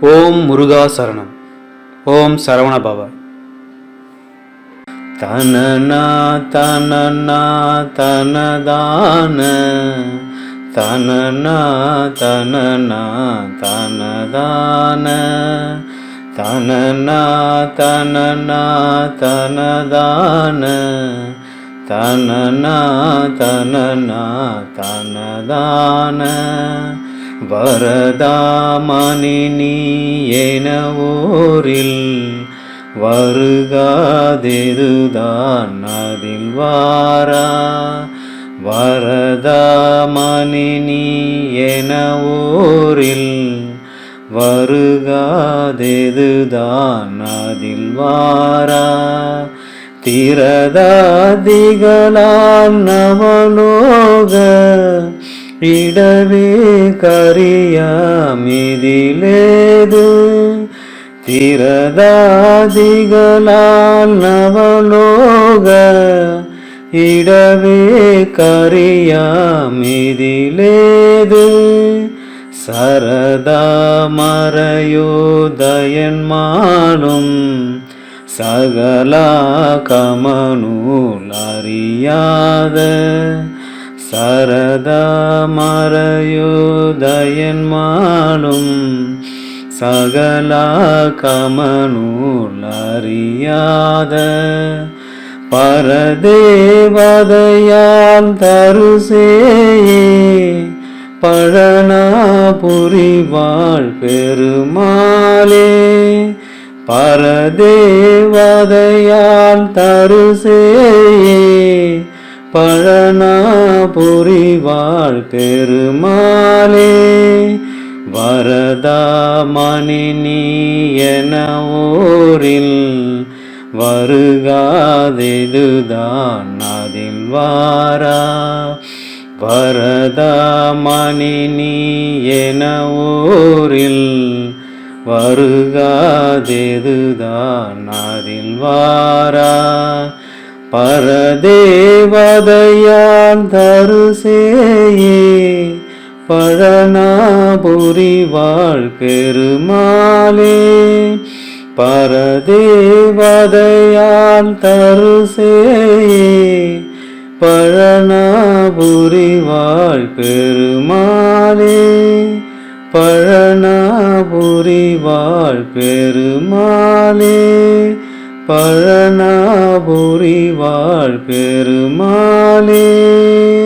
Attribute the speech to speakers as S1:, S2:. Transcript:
S1: ஓம் முருகா சரணம். ஓம் சரவண பவ தனனா தனனா தனதான. தனனா தனனா தனதான. தனனா தனனா தனதான. தனனா தனனா தனதான. வரதாமணினி என ஓரில் வருகாதெதுதான் அதில் வாரா? வரதாமணினி என ஓரில் வருகாதெதுதான் அதில் வாரா? திரதாதிகளாம் நவலோக இடவே கரியாமிதிலேது திரதாதிகளால் நவலோக இடவே கரியாமிதிலேது சரதாமரையோதயன்மானும் சகலா கமனூல் அறியாத சரதா மறையுதயன்மானும் சகலா கமனூல் அறியாத பரதேவதையால் தருசேயே பழனா புரிவாள் பெருமாளே பரதேவதையால் தருசேயே பழனாபுரிவாள் பெருமாளே வரதா மணினி என ஓரில் வருகாதெதுதான் அதில் வாரா. வரதா மணினி என ஓரில் வருகாதெதுதான் அதில் வாரா. பரதேவதையான் தருசேயே பழனாபுரி பெருமாளே பரதேவதையான் தருசேயே பழனாபுரி பழனாபுரிவாள் பழனாபுரி பழனாபுரிவாள் பழனாபுரி வாழ் பெருமாளே.